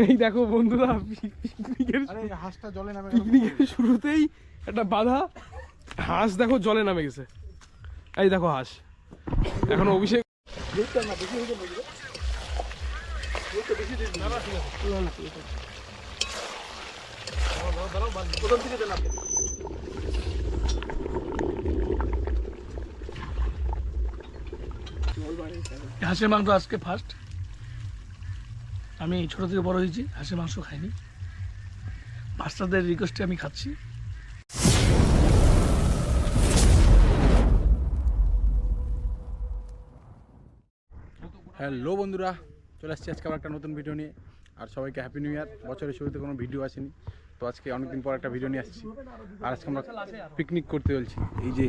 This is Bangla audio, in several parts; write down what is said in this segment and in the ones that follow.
এই দেখো বন্ধুরা পিকনিকের হাঁসটা জলে নামে পিকনিকের শুরুতেই একটা বাধা। হাঁস দেখো জলে নামে গেছে। এই দেখো হাঁস। এখন অভিষেক হাঁসের মাংস আজকে ফার্স্ট আমি ছোট থেকে বড় হয়েছি, হাঁসের মাংস খাইনি। মাস্টারদের রিকোয়েস্টে আমি খাচ্ছি। হ্যালো বন্ধুরা, চলে আসছি আজকে আবার একটা নতুন ভিডিও নিয়ে। আর সবাইকে হ্যাপি নিউ ইয়ার বছরের শুরুতে কোনো ভিডিও আসেনি। তো আজকে অনেকদিন পর একটা ভিডিও নিয়ে আসছি। আর আজকে আমরা পিকনিক করতে চলছি। এই যে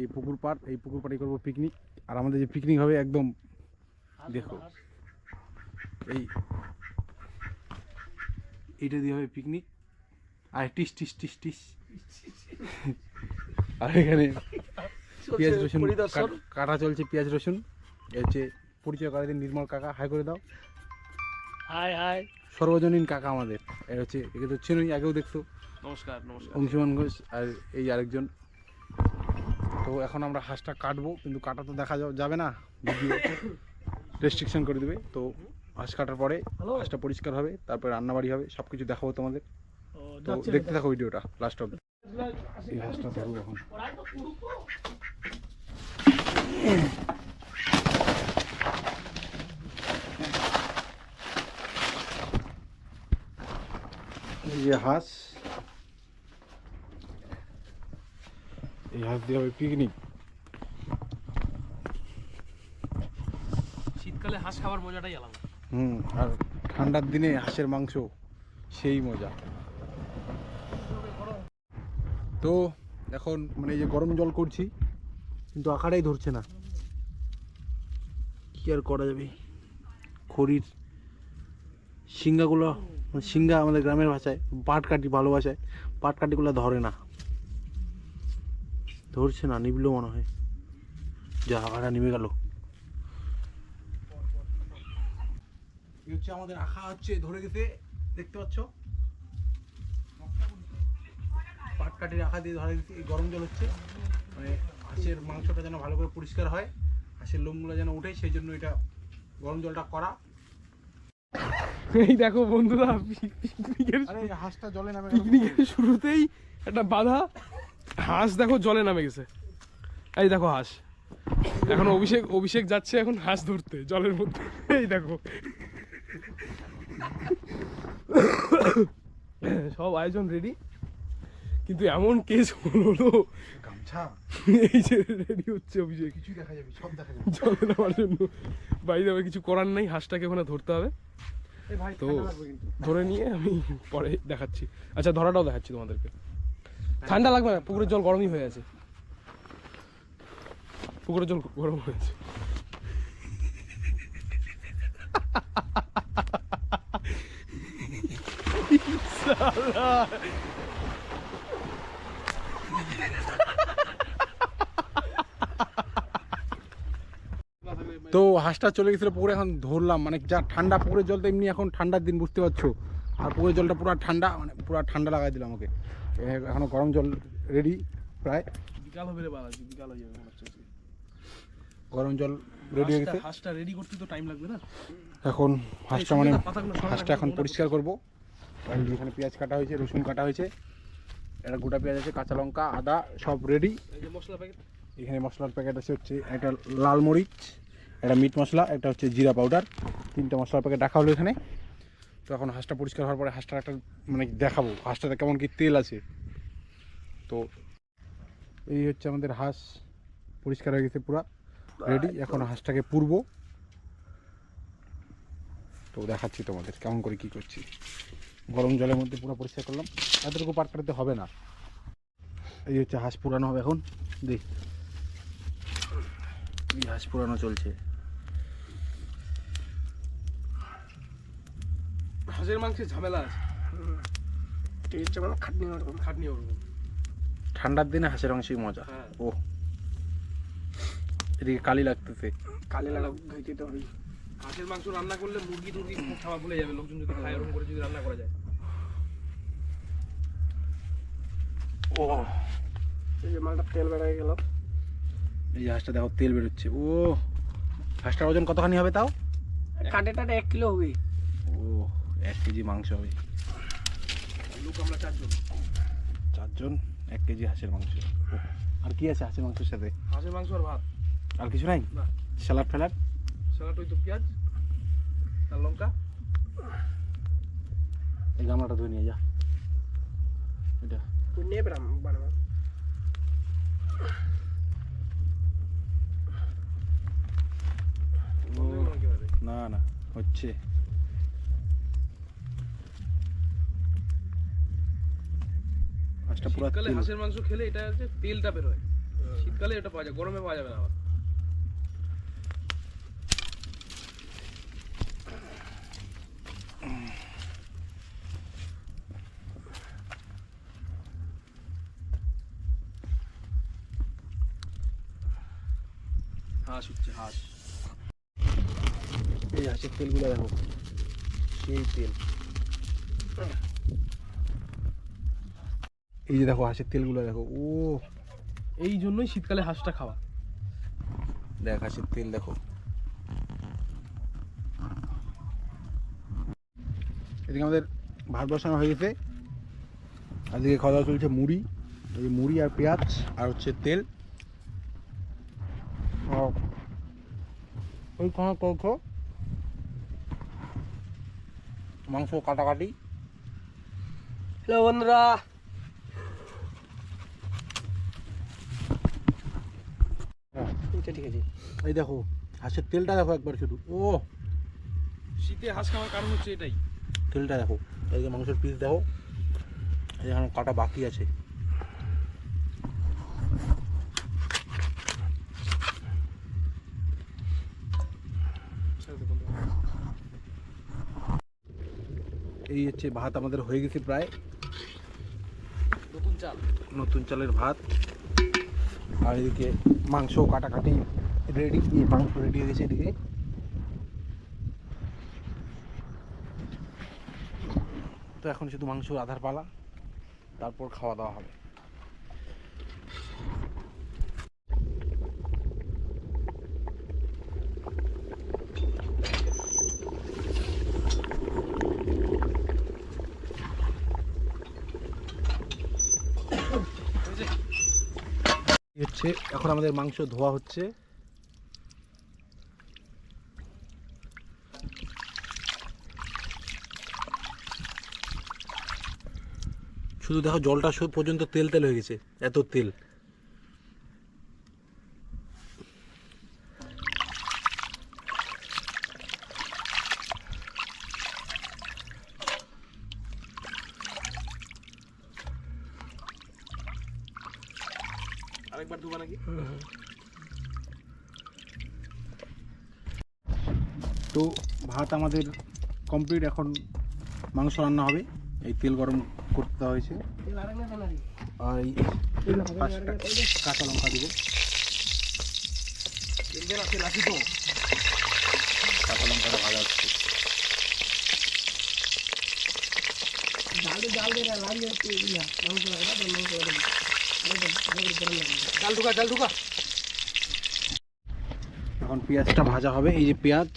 এই পুকুর পাড়, এই পুকুর পাড়ে করব পিকনিক আর আমাদের যে পিকনিক হবে একদম, দেখো এই এইটা দিয়ে হবে পিকনিক আর টিস টিস টিস টিস। আর এখানে পেঁয়াজ রসুন কাট- চলছে পেঁয়াজ রসুন। হচ্ছে পরিচয় করে দিন নির্মল কাকা। হাই করে দাও। Hi hi. সর্বজনীন কাকা আমাদের। এর হচ্ছে একে তো চেনই আগেও দেখছ। নমস্কার নমস্কার। অংশুমান ঘোষ আর এই আরেকজন। তো এখন আমরা হাঁসটা কাটবো কিন্তু কাটা তো দেখা যাবে না। ভিডিও রেস্ট্রিকশন করে দেবে। তো হাঁস কাটার পরে হাঁসটা পরিষ্কার হবে তারপরে রান্নাবাড়ি হবে সব কিছু দেখাবো তোমাদের। তো দেখতে থাকো ভিডিওটা লাস্ট অব্দি এই হাঁসটা ধরবো এখন। এই যে হাঁস। এই হাঁস দিয়ে হবে পিকনিক শীতকালে হাঁস খাবার মজাটাই আলাদা। হুম, আর ঠান্ডার দিনে হাঁসের মাংস, সেই মজা। তো এখন মানে এই যে গরম জল করছি, কিন্তু আকারাই ধরছে না। কি আর করা যাবে? খড়ির শিঙ্গাগুলো মানে শিঙ্গা আমাদের গ্রামের ভাষায় পাট কাটি ভালো ভাষায় পাট কাটিগুলো ধরে না। ধরছে না নিবলো মনে হয়। যা আকারা নিমে গেল। এই হচ্ছে আমাদের আখা হচ্ছে ধরে গেছে দেখতে পাচ্ছ? পাটকাঠির আখা দিয়ে ধরে গেছে এই গরম জল হচ্ছে। মানে হাঁসের মাংসটা যেন ভালো করে পরিষ্কার হয় হাঁসের লোমগুলো যেন উঠে সেই জন্য এটা গরম জলটা করা। এই দেখো বন্ধুরা পিকনিকের হাঁসটা জলে নামে পিকনিকের শুরুতেই একটা বাধা। হাঁস দেখো জলে নামে গেছে। এই দেখো হাঁস। এখন অভিষেক অভিষেক যাচ্ছে এখন হাঁস ধরতে জলের মধ্যে। এই দেখো। সব আয়োজন রেডি কিন্তু এমন কেস হলো গামছা? এই যে রেডি হচ্ছে অভিষেক। কিছুই দেখা যাবে সব দেখা যাবে। জলে নামার জন্য। বাইরে আবার কিছু করার নেই হাঁসটাকে ওখানে ধরতে হবে। তো ধরে নিয়ে আমি পরে দেখাচ্ছি। আচ্ছা ধরাটাও দেখাচ্ছি তোমাদেরকে। ঠান্ডা লাগবে না পুকুরের জল গরমই হয়ে আছে। পুকুরের জল গরম হয়েছে তো হাঁসটা চলে গেছিল পুকুরে এখন ধরলাম মানে যা ঠান্ডা পুকুরের জল তো এমনি এখন ঠান্ডার দিন বুঝতে পারছ? আর পুকুরের জলটা পুরো ঠান্ডা মানে পুরো ঠান্ডা লাগাই দিলাম আমাকে। এখনও গরম জল রেডি প্রায়। বিকাল হবে রে বিকাল হয়ে যাবে। গরম জল রেডি হয়ে গেছে। হাঁসটা- রেডি করতে তো টাইম লাগবে না। এখন হাঁসটা মানে হাঁসটা এখন পরিষ্কার করব। এখানে পেঁয়াজ কাটা হয়েছে, রসুন কাটা হয়েছে, একটা গোটা পেঁয়াজ আছে, কাঁচা লঙ্কা, আদা, সব রেডি এখানে মশলার প্যাকেট আছে হচ্ছে একটা লাল মরিচ, একটা মিট মশলা, একটা হচ্ছে জিরা পাউডার তিনটা মশলার প্যাকেট রাখা হলো এখানে। তো এখন হাঁসটা পরিষ্কার হওয়ার পরে হাঁসটার একটা মানে দেখাবো, হাঁসটাতে কেমন কি তেল আছে। তো এই হচ্ছে আমাদের হাঁস, পরিষ্কার হয়ে গেছে পুরা রেডি এখন হাঁসটাকে পুরবো। তো দেখাচ্ছি তোমাদের কেমন করে কি করছি। গরম জলের মধ্যে পুরো পরিষ্কার করলাম। এতটুকু পাট কাটাতে হবে না। এই হচ্ছে হাঁস পুরানো হবে এখন। দেখ। হাঁস পুরানো চলছে। হাঁসের মাংসের ঝামেলা আছে। মানে খাটনি ওরকম খাটনি ওরকম ঠান্ডার দিনে হাঁসের মাংসই মজা। হ্যাঁ। ও এদিকে কালি লাগতেছে। কালে লাগা খাইতে তো হাঁসের মাংস রান্না করলে মুরগি টুরগি খাওয়া ভুলে যাবে লোকজন যদি খায় ওরকম করে যদি রান্না করা যায়। ও। এই যে মালটা তেল বেড়ে গেল। এই যে হাঁসটা দেখো তেল বেরোচ্ছে। ও হাঁসটার ওজন কতখানি হবে তাও? কাটে টাটে এক কিলো হবে। ও এক কেজি মাংস হবে। লোক আমরা চারজন। চারজন এক কেজি হাঁসের মাংস। আর কি আছে হাঁসের মাংসের সাথে? হাঁসের মাংস আর ভাত। আর কিছু নাই? না। স্যালাড ফ্যালাড স্যালাড ওই তো পেঁয়াজ আর লঙ্কা। এই গামলাটা ধুয়ে নিয়ে যা। এটা। নিয়ে বানাবো। না না হচ্ছে। শীতকালে। হাঁসের মাংস খেলে এটা হচ্ছে তেলটা বেরোয়। শীতকালে এটা পাওয়া যায় গরমে পাওয়া যাবে না আবার। হাঁস এই হাঁসের তেলগুলো দেখো। সেই তেল। এই যে দেখো, হাঁসের তেলগুলো দেখো। ও, এই জন্যই শীতকালে হাঁসটা খাওয়া। দেখ, হাঁসের তেল দেখো। এদিকে আমাদের ভাত বসানো হয়ে গেছে। এদিকে খাওয়া দাওয়া চলছে মুড়ি। এই মুড়ি আর পেঁয়াজ আর হচ্ছে তেল। আর ওই খানা চলছে মাংস কাটাকাটি। হ্যালো বন্ধুরা। এটা ঠিক আছে। এই দেখো হাঁসের তেলটা দেখো একবার শুধু। ও শীতে হাঁস খাওয়ার কারণ হচ্ছে এটাই। তেলটা দেখো। এদিকে মাংসের পিস দেখো। এই এখন কাটা বাকি আছে। এই হচ্ছে ভাত আমাদের হয়ে গেছে প্রায়। নতুন চাল। নতুন চালের ভাত। আর এদিকে মাংস কাটাকাটি রেডি মাংস রেডি হয়ে গেছে এদিকে। তো এখন শুধু মাংস আধার পালা তারপর খাওয়া দাওয়া হবে। হচ্ছে। এখন আমাদের মাংস ধোয়া হচ্ছে। শুধু দেখো জলটা পর্যন্ত তেল তেল হয়ে গেছে, এত তেল। আরেকবার দুবা নাকি? তো ভাত আমাদের কমপ্লিট এখন মাংস রান্না হবে। এই তেল গরম করতে হয়েছে? আর এই কাঁচা লঙ্কা দিব। কাঁচা লঙ্কাটা ভাজা হচ্ছে। ডাল ডাল ইয়া মাংস লাগা মাংস লাগা দে আরে তো আরে গরম লাগে চাল ঢুকা চাল ঢুকা এখন পেঁয়াজটা ভাজা হবে, এই যে পেঁয়াজ।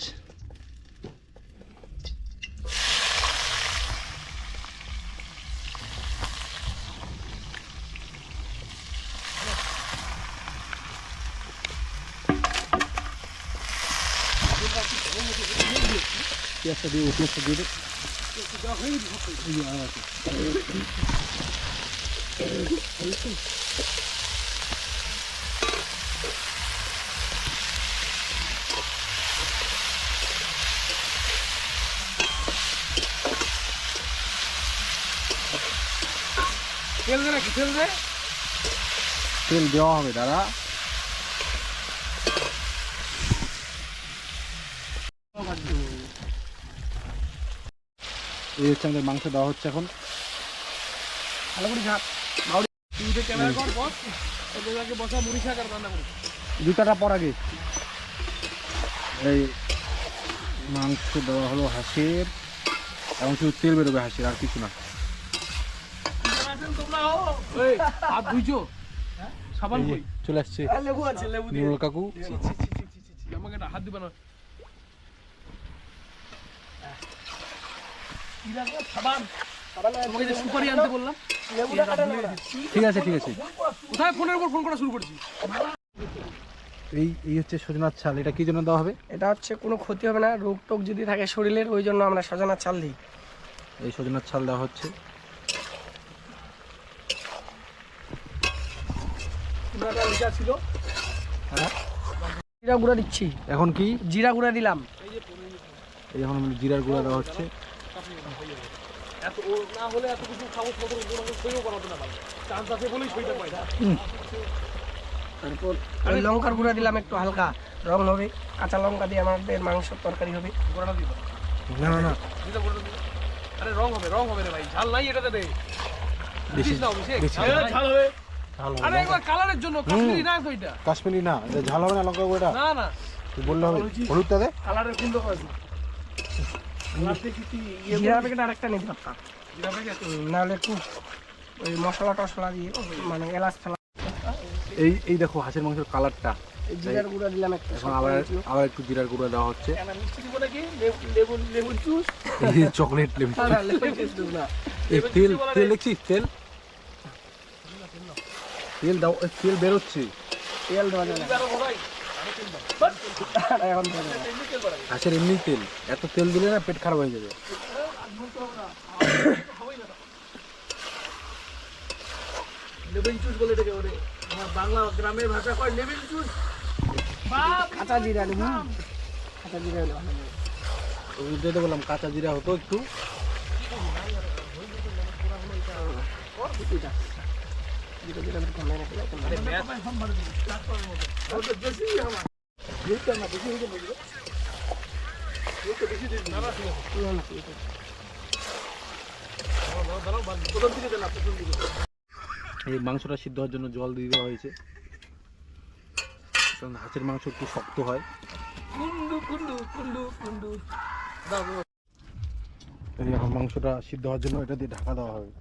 পেঁয়াজটা দিয়ে পেঁয়াজটা দিয়ে দে। এই যে আর আছে। তেল দে নাকি তেল দে তেল দেওয়া হবে দাদা এই হচ্ছে আমাদের মাংস দেওয়া হচ্ছে এখন ভালো করে ঝাপ তুই ক্যামেরা কর বস। ওদেরকে বসা মুড়ি শাক আর রান্না জুতাটা পর আগে। এই মাংস দেওয়া হলো হাঁসের এবং শুধু তেল বেরোবে হাঁসের আর কিছু না। হাত ধুইছো? সাবান এই যে কই? চলে আসছে লেবু আছে লেবু নির্মল কাকু। আমাকে হাত দিবা না। সাবান। তোমাকে যে সুপারি আনতে বললাম লেবুটা কাটা না ঠিক আছে ঠিক আছে। কোথায় ফোনের উপর ফোন করা শুরু করছি এই এই হচ্ছে সজনার ছাল এটা কি জন্য দেওয়া হবে? এটা হচ্ছে কোনো ক্ষতি হবে না রোগ টোগ যদি থাকে শরীরের ওই জন্য আমরা সজনার চাল দিই। এই সজনার ছাল দেওয়া হচ্ছে। ছিল জিরা গুঁড়া দিচ্ছি। এখন কি? জিরা গুঁড়া দিলাম। এই এখন জিরার গুঁড়া দেওয়া হচ্ছে। ও না হলে এত কিছু খাব কত সইও বানাতে না পারে চান্স আছে বলেই সইটা পাই না তারপর ওই লঙ্কার গুঁড়া দিলাম একটু হালকা। রং হবে কাঁচা লঙ্কা দিয়ে আমাদের মাংস তরকারি হবে। গোড়াটা দিবা না না না। দিদা গোড়াটা দিবা আরে রং হবে রং হবে রে ভাই। ঝাল নাই এটাতে বেশি না বেশি ঝাল হবে, ঝাল হবে। ঝাল হবে। আরে একবার কালারের জন্য কাশ্মীরি না তো কাশ্মীরি না ঝাল হবে না লঙ্কা গুঁড়োটা? না না। তুই বললে হবে। হলুদটা দে। কালারের কুন্দ জিরা প্যাকেট আরেকটা নিতে পারতাম জিরা প্যাকেট? হুম, নাহলে একটু ওই মশলা টশলা দিয়ে মানে এলাচ ফেলা এই এই দেখো হাঁসের মাংসের কালারটা। জিরার গুঁড়া দিলাম একটু। এখন আবার আবার একটু জিরার গুঁড়া দেওয়া হচ্ছে। চকলেট লেবু না এই তেল তেল দেখছিস? তেল? তেল দাও তেল বেরোচ্ছে। তেল দেওয়া যাবে হাঁসের এমনি তেল। এত তেল দিলে না পেট খারাপ হয়ে যাবে। বলে ওরে বাংলা গ্রামের ভাষা কয় কাঁচা জিরা কাঁচা জিরা বললাম, কাঁচা জিরা হতো একটু। এই মাংসটা সিদ্ধ হওয়ার জন্য জল দিয়ে দেওয়া হয়েছে। কারণ হাঁসের মাংস একটু শক্ত হয়। মাংসটা সিদ্ধ হওয়ার জন্য এটা দিয়ে ঢাকা দেওয়া হবে।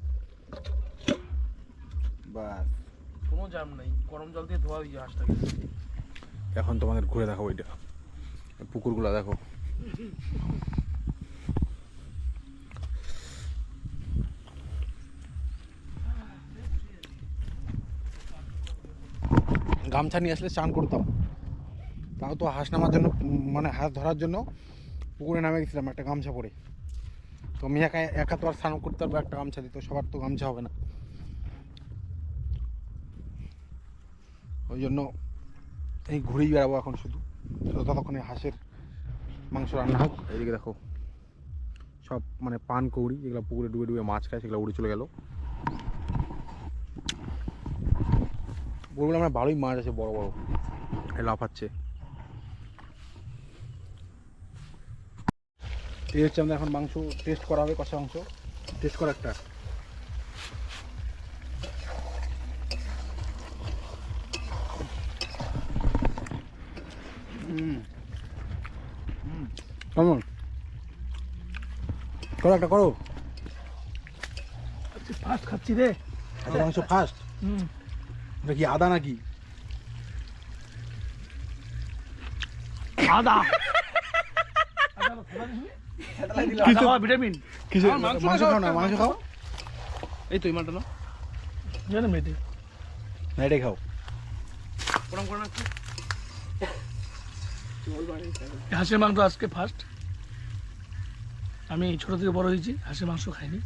বাস। কোনো জাম নাই গরম জল দিয়ে ধোয়া হয়েছে হাঁসটাকে। এখন তোমাদের ঘুরে দেখাবো এটা পুকুরগুলো দেখো। গামছা নিয়ে আসলে চান করতাম। তাও তো হাঁস নামার জন্য মানে হাঁস ধরার জন্য পুকুরে নামে গেছিলাম একটা গামছা পরে। তো আমি একা একা তো আর স্নান করতে পারব একটা গামছা দিত সবার তো গামছা হবে না। ওই জন্য এই ঘুরেই বেড়াবো এখন শুধু। ততক্ষণে হাঁসের মাংস রান্না হোক। এইদিকে দেখো, সব মানে পান কৌড়ি, যেগুলো পুকুরে ডুবে ডুবে মাছ খায়, সেগুলো উড়ে চলে গেল। পুকুরগুলো আমরা ভালোই মাছ আছে, বড় বড়। লাফাচ্ছে এই হচ্ছে আমাদের এখন মাংস টেস্ট করা হবে, কষা মাংস। টেস্ট করা একটা। কেমন? করো একটা করো। ফার্স্ট খাচ্ছি রে। হাঁসের মাংস ফার্স্ট এটা কি আদা নাকি? আদা। ভিটামিন মাংস মাংস খাও না মাংস খাও। এই তো না জানো মেটে না এটাই খাও। প্রণাম করে। হাঁসের মাংস আজকে ফার্স্ট আমি ছোট থেকে বড় হয়েছি হাঁসের মাংস খাইনি।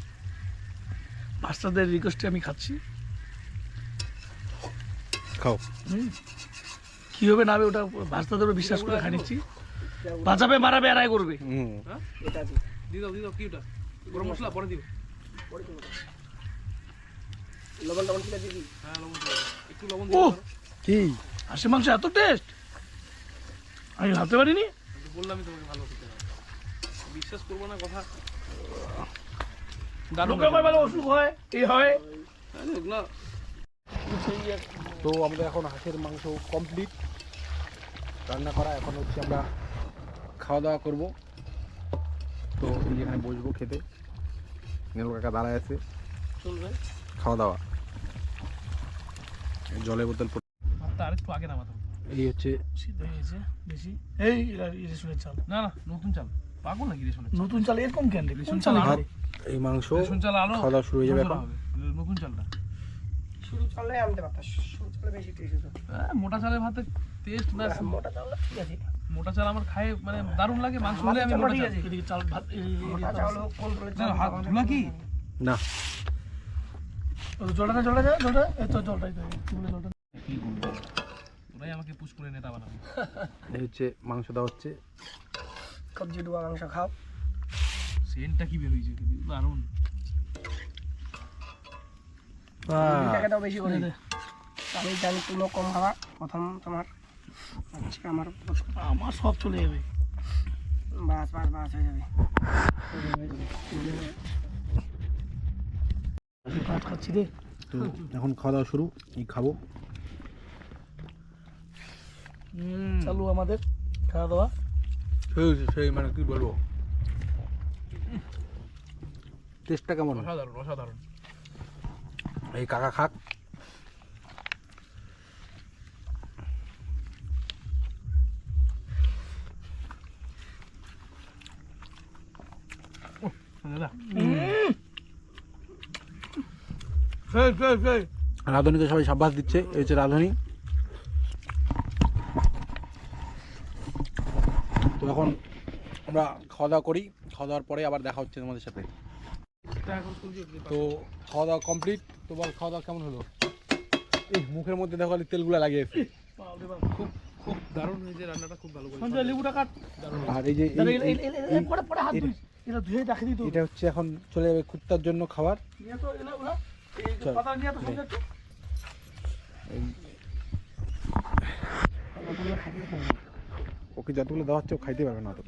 মাস্টারদের রিকোয়েস্টে আমি খাচ্ছি। খাও। হুম। কি হবে না হবে ওটা ভাস্তাদের উপর বিশ্বাস করে খাই নিচ্ছি। বাঁচাবে মারাবে আড়াই করবে। হুম। এটা আছে দিয়ে দাও দিয়ে দাও কি ওটা? গরম মশলা পরে দিও লবণ টবণ দিবি। হ্যাঁ লবণ একটু লবণ কি? হাঁসের মাংস এত টেস্ট আমি ভাবতে পারিনি। বললামই তোমাকে ভালো খেতে বিশ্বাস করব না কথা লোকে অসুখ হয় এই হয়। আরে তো আমাদের এখন হাঁসের মাংস কমপ্লিট রান্না করা এখন হচ্ছে আমরা খাওয়া দাওয়া করব। তো এই যেখানে বসবো খেতে। নেল কাকা দাঁড়ায় আছে। চলবে খাওয়া দাওয়া। জলের বোতল ভাতটা আরেকটু আগে নামাতে হবে। এই হচ্ছে সিদ্ধ হয়ে গেছে বেশি। এই রেশনের চাল। না না নতুন চাল। পাগল নাকি রেশনের চাল? নতুন চাল এরকম কেন রেশন চাল ভাত? এই মাংস রেশন চাল আলো খাওয়া শুরু হয়ে যাবে এখন। নতুন চালটা। শুরু চলে আনতে পারতাম শুরু চলে বেশি টেস্ট হ্যাঁ, মোটা চালের ভাতে টেস্ট না মোটা চাল ঠিক আছে। মোটা চাল আমার খাই মানে দারুণ লাগে মাংস হলে আমি মোটা চাল। এদিকে চাল ভাত মোটা হাত ধুলা কি? না। ও, জলটা না জলটা জলটা এই তো জলটাই জলটা। ওরাই আমাকে পুশ করে নেতা বানাবে এই হচ্ছে মাংস দেওয়া হচ্ছে। কবজি ডুবা মাংস খাও। সেন্টটা কি বের হয়েছে দারুণ। টাকাটাও বেশি করে। দে। আমি জানি তুলো কম খাওয়া প্রথম তোমার আজকে আমার সব চলে যাবে। বাস বাস বাস হয়ে যাবে। ভাত খাচ্ছি রে। তো এখন খাওয়া দাওয়া শুরু এই খাব? চালু আমাদের খাওয়া দাওয়া সেই সেই মানে কি বলব? টেস্টটা কেমন? অসাধারণ অসাধারণ। এই কাকা খাক। দাদা। সেই সেই সেই। সবাই সাব্বাস দিচ্ছে এই হচ্ছে রাঁধুনি তো এখন আমরা খাওয়া দাওয়া করি। খাওয়া দাওয়ার পরে আবার দেখা হচ্ছে তোমাদের সাথে। তো খাওয়া দাওয়া কমপ্লিট তো বল খাওয়া দাওয়া কেমন হলো? এই মুখের মধ্যে দেখো খালি তেলগুলো লাগিয়েছে। খুব খুব দারুণ হয়েছে রান্নাটা খুব ভালো করে লেবুটা কাট। আর এই যে এই- দাঁড়া, এ- এই- এ- এ- এ- পরে পরে হাত ধুই। এটা ধুয়ে রাখি দিত এটা হচ্ছে এখন চলে যাবে কুত্তার জন্য খাবার। নিয়ে তো এলা ওলা এই পাতা নিয়ে তো সঞ্জয় ওকে যতগুলো দেওয়া হচ্ছে ও খাইতে পারবে না অত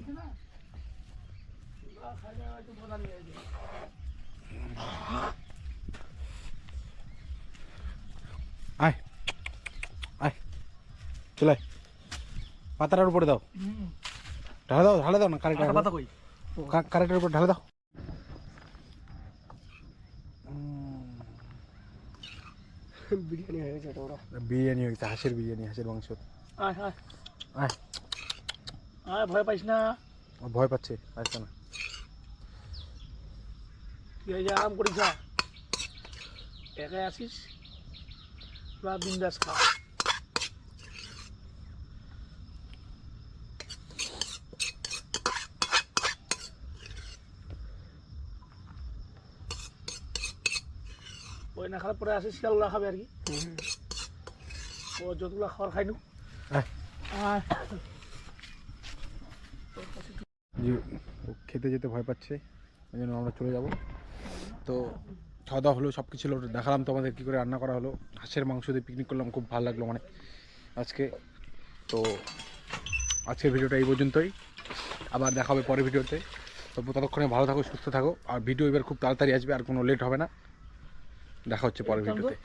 আয়। আয়। চলে। পাতাটার উপরে দাও। ঢালে দাও ঢালে দাও না পাতা কারেক্ট পাতা কই? কারেক্টের উপর ঢালে দাও। বিরিয়ানি হয়ে গেছে বিরিয়ানি হয়েছে হাঁসের বিরিয়ানি হাঁসের মাংস। আয় আয়। আয়। আয় ভয় পাইস না। ভয় পাচ্ছে আসছে না। তুই এই যে আরাম করিস যা একাই আসিস পুরা বিন্দাস খা। ওই না খালে পরে আসিস শিয়ালগুলা খাবে আর কি। ও যতগুলা খাবার খাই নু খেতে যেতে ভয় পাচ্ছে ওই জন্য আমরা চলে যাব। তো খাওয়া দাওয়া হলো সব কিছু হলো দেখালাম তোমাদের কী করে রান্না করা হলো। হাঁসের মাংস দিয়ে পিকনিক করলাম খুব ভালো লাগল মানে আজকে। তো আজকের ভিডিওটা এই পর্যন্তই। আবার দেখা হবে পরের ভিডিওতে। তো ততক্ষণে ভালো থাকো সুস্থ থাকো। আর ভিডিও এবার খুব তাড়াতাড়ি আসবে আর কোনো লেট হবে না। দেখা হচ্ছে পরের ভিডিওতে।